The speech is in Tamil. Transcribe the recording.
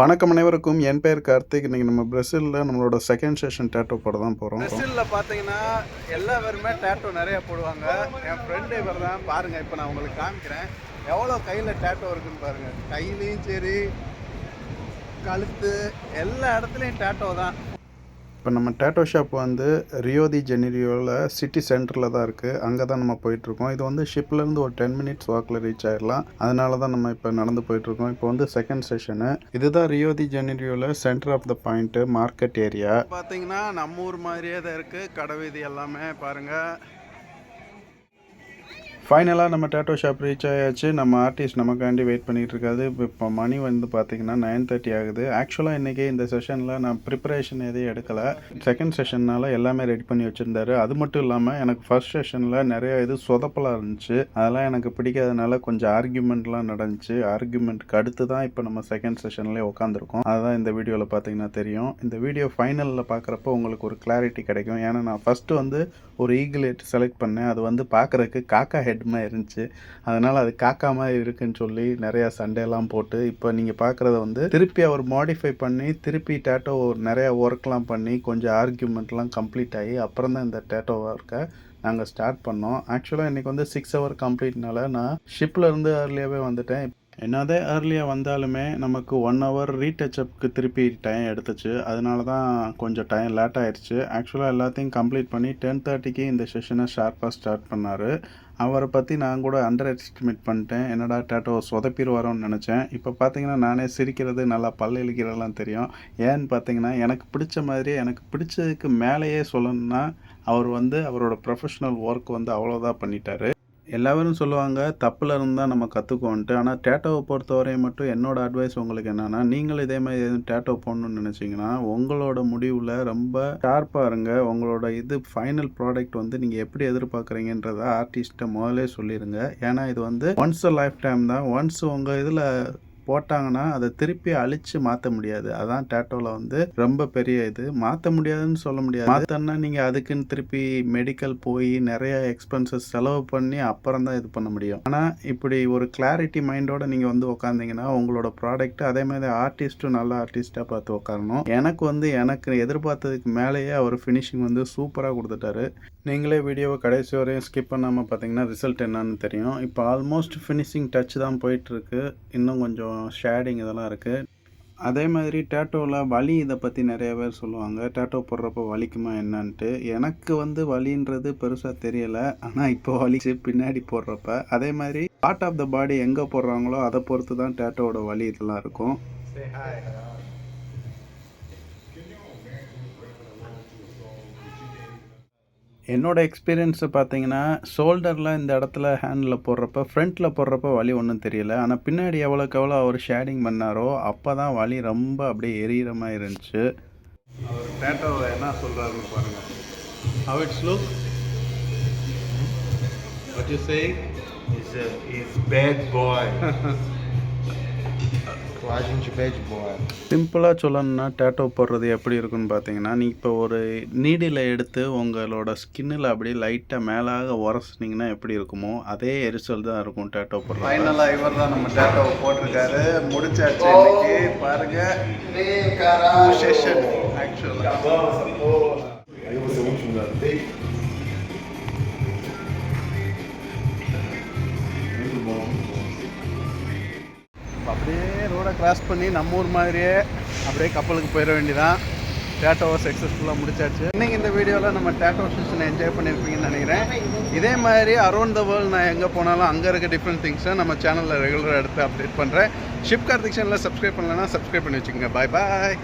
வணக்கம் அனைவருக்கும். என் பெயர் கார்த்திக். இன்றைக்கி நம்ம பிரசிலில் நம்மளோட செகண்ட் செஷன் டேட்டோ போட தான் போகிறோம் பிரசிலில் பார்த்தீங்கன்னா எல்லா பேருமே டேட்டோ நிறைய போடுவாங்க. என் ஃப்ரெண்டு இவர் தான். பாருங்கள் இப்போ நான் உங்களுக்கு காமிக்கிறேன். எவ்வளோ கையில் டேட்டோ இருக்குன்னு பாருங்கள் கையிலையும் சரி கழுத்து எல்லா இடத்துலையும் டேட்டோ தான். இப்போ நம்ம டேட்டோ ஷாப் வந்து ரியோதி ஜெனிரியோவில் சிட்டி சென்டரில் தான் இருக்குது அங்கே தான் நம்ம போயிட்டுருக்கோம் இது வந்து ஷிப்லேருந்து ஒரு டென் மினிட்ஸ் வாக்கில் ரீச் ஆயிடலாம் அதனால தான் நம்ம இப்போ நடந்து போயிட்டுருக்கோம் இப்போ வந்து செகண்ட் செஷனு இதுதான் ரியோதி ஜெனிரியோவில் centre of the point market area பார்த்தீங்கன்னா நம்ம ஊர் மாதிரியே தான் இருக்குது கடை வீதி எல்லாமே பாருங்கள் ஃபைனலாக நம்ம டேட்டோ ஷாப் ரீச் ஆயாச்சு. நம்ம ஆர்டிஸ்ட் நமக்காண்டி வெயிட் பண்ணிட்டு இருக்காது இப்போ இப்போ மணி வந்து பார்த்தீங்கன்னா நைன் தேர்ட்டி ஆகுது. ஆக்சுவலாக இன்றைக்கி இந்த செஷனில் நான் ப்ரிப்பரேஷன் எதையும் எடுக்கலை. செகண்ட் செஷன்னால் எல்லாமே ரெடி பண்ணி வச்சுருந்தாரு. அது மட்டும் இல்லாமல் எனக்கு ஃபர்ஸ்ட் செஷனில் நிறைய இது சொதப்பலாக இருந்துச்சு. அதெல்லாம் எனக்கு பிடிக்காதனால கொஞ்சம் ஆர்கியூமெண்ட்லாம் நடந்துச்சு. ஆர்கியூமெண்ட்டுக்கு அடுத்து தான் இப்போ நம்ம செகண்ட் செஷன்லேயே உட்காந்துருக்கோம் அதுதான் இந்த வீடியோவில் பார்த்தீங்கன்னா தெரியும். இந்த வீடியோ ஃபைனலில் பார்க்குறப்போ உங்களுக்கு ஒரு கிளாரிட்டி கிடைக்கும். ஏன்னா நான் ஃபஸ்ட்டு வந்து ஒரு ஈகிள் செலக்ட் பண்ணேன். அது வந்து பார்க்குறக்கு காக்கா ஹெட் ஹெட்மாக இருந்துச்சு. அதனால் அது காக்கா மாதிரி இருக்குன்னு சொல்லி நிறையா சண்டையெல்லாம் போட்டு இப்போ நீங்கள் பார்க்குறத வந்து திருப்பி அவர் மாடிஃபை பண்ணி திருப்பி டேட்டோ நிறையா ஒர்க்லாம் பண்ணி கொஞ்சம் ஆர்கியூமெண்ட்லாம் கம்ப்ளீட் ஆகி அப்புறம் தான் இந்த டேட்டோ ஒர்க்கை நாங்கள் ஸ்டார்ட் பண்ணோம். ஆக்சுவலாக இன்றைக்கி வந்து சிக்ஸ் ஹவர் கம்ப்ளீட்னால நான் ஷிப்பில் இருந்து ஏர்லியாகவே வந்துட்டேன். என்னதே ஏர்லியாக வந்தாலுமே நமக்கு ஒன் ஹவர் ரீடச்சப்புக்கு திருப்பி டைம் எடுத்துச்சு. அதனால தான் கொஞ்சம் டைம் லேட் ஆயிடுச்சு ஆக்சுவலாக எல்லாத்தையும் கம்ப்ளீட் பண்ணி டென் தேர்ட்டிக்கு இந்த செஷனை ஷார்ப்பாக ஸ்டார்ட் பண்ணார். அவரை பற்றி நான் கூட அண்டர் எஸ்டிமேட் பண்ணிட்டேன். என்னடா டேட்டோ சொதப்பிடுவாரோன்னு நினச்சேன். இப்போ பார்த்தீங்கன்னா நானே சிரிக்கிறது நல்லா பல்ல இழுக்கிறதெல்லாம் தெரியும். ஏன்னு பார்த்தீங்கன்னா எனக்கு பிடிச்ச மாதிரியே எனக்கு பிடிச்சதுக்கு மேலேயே சொல்லணும்னா அவர் வந்து அவரோட ப்ரொஃபஷ்னல் ஒர்க் வந்து அவ்வளோதான் பண்ணிட்டாரு. எல்லாரும் சொல்லுவாங்க தப்பில் இருந்தால் நம்ம கற்றுக்கோன்ட்டு ஆனால் டேட்டோவை பொறுத்தவரை மட்டும் என்னோட அட்வைஸ் உங்களுக்கு என்னென்னா நீங்களும் இதே மாதிரி எதுவும் டேட்டோ போடணும்னு நினச்சிங்கன்னா உங்களோட முடிவில் ரொம்ப ஷார்ப்பாக இருங்க. உங்களோட இது ஃபைனல் ப்ராடக்ட் வந்து நீங்கள் எப்படி எதிர்பார்க்குறீங்கன்றத ஆர்டிஸ்ட்டை முதலே சொல்லிடுங்க ஏன்னா இது வந்து ஒன்ஸ் அ லைஃப் டைம் தான். ஒன்ஸ் உங்கள் இதில் போட்டாங்கன்னா அதை திருப்பி அழிச்சு மாற்ற முடியாது. அதான் டேட்டோவில் வந்து ரொம்ப பெரிய இது. மாற்ற முடியாதுன்னு சொல்ல முடியாது. மாற்றன்னா நீங்கள் அதுக்குன்னு திருப்பி மெடிக்கல் போய் நிறைய எக்ஸ்பென்சஸ் செலவு பண்ணி அப்புறம் தான் இது பண்ண முடியும். ஆனால் இப்படி ஒரு கிளாரிட்டி மைண்டோட நீங்கள் வந்து உட்காந்தீங்கன்னா உங்களோட ப்ராடக்ட் அதே மாதிரி ஆர்டிஸ்ட்டும் நல்ல ஆர்டிஸ்ட்டாக பார்த்து உட்காரணும் எனக்கு வந்து எனக்கு எதிர்பார்த்ததுக்கு மேலேயே அவர் ஃபினிஷிங் வந்து சூப்பராக கொடுத்துட்டாரு. நீங்களே வீடியோவை கடைசி வரையும் ஸ்கிப் பண்ணாமல் பார்த்தீங்கன்னா ரிசல்ட் என்னன்னு தெரியும். இப்போ ஆல்மோஸ்ட் ஃபினிஷிங் டச் தான் போயிட்டுருக்கு. இன்னும் கொஞ்சம் ஷேடிங் இதெல்லாம் இருக்குது அதே மாதிரி டேட்டோவில் வலி இதை பற்றி நிறைய பேர் சொல்லுவாங்க. டேட்டோ போடுறப்போ வலிக்குமா என்னன்ட்டு. எனக்கு வந்து வலின்றது பெருசாக தெரியலை. ஆனால் இப்போ வலிச்சு பின்னாடி போடுறப்ப அதே மாதிரி பார்ட் ஆஃப் த பாடி எங்கே போடுறாங்களோ அதை பொறுத்து தான் டேட்டோவோட வலி இதெல்லாம் இருக்கும். என்னோட எக்ஸ்பீரியன்ஸை பார்த்தீங்கன்னா ஷோல்டரில் இந்த இடத்துல ஹேண்டில் போடுறப்ப ஃப்ரண்ட்டில் போடுறப்ப வலி ஒன்றும் தெரியல. ஆனால் பின்னாடி எவ்வளோக்கு எவ்வளோ அவர் ஷேடிங் பண்ணாரோ அப்போ தான் வலி ரொம்ப அப்படியே எரியிற மாதிரி இருந்துச்சு. அவர் டேட்டோவை என்ன சொல்கிறாருன்னு பாருங்கள் how it's look? What you say? He's a he's bad de bad boy. சிம்பிளாக சொல்லணும்னா டேட்டோ போடுறது எப்படி இருக்குன்னு பார்த்தீங்கன்னா நீ இப்போ ஒரு நீடில் எடுத்து உங்களோட ஸ்கின்னில் அப்படியே லைட்டாக மேலாக உரசுனீங்கன்னா எப்படி இருக்குமோ அதே எரிச்சல் தான் இருக்கும் டேட்டோ போடுறது ஃபைனலாக இவர் தான் நம்ம டேட்டோவை போட்டிருக்காரு. முடிச்சாச்சு இன்னைக்கு. பாருங்க. செஷன் ஆக்சுவலாக கடலை கிராஸ் பண்ணி நம்ம ஊர் மாதிரியே அப்படியே கப்பலுக்கு போயிட வேண்டியதான் டேட்டோவை சக்ஸஸ்ஃபுல்லாக முடிச்சாச்சு. இன்றைக்கி இந்த வீடியோவில் நம்ம டேட்டோ சீசனை என்ஜாய் பண்ணியிருப்பீங்கன்னு நினைக்கிறேன். இதே மாதிரி அரௌண்ட் த வேர்ல்டு நான் எங்கே போனாலும் அங்கே இருக்க டிஃப்ரெண்ட் திங்ஸை நம்ம சேனலில் ரெகுலராக எடுத்து அப்டேட் பண்ணுறேன் ஷிப் கார்த்திக் சேனலில் சப்ஸ்கிரைப் பண்ணலன்னா சப்ஸ்கிரைப் பண்ணி வச்சுக்கோங்க. பாய் பாய்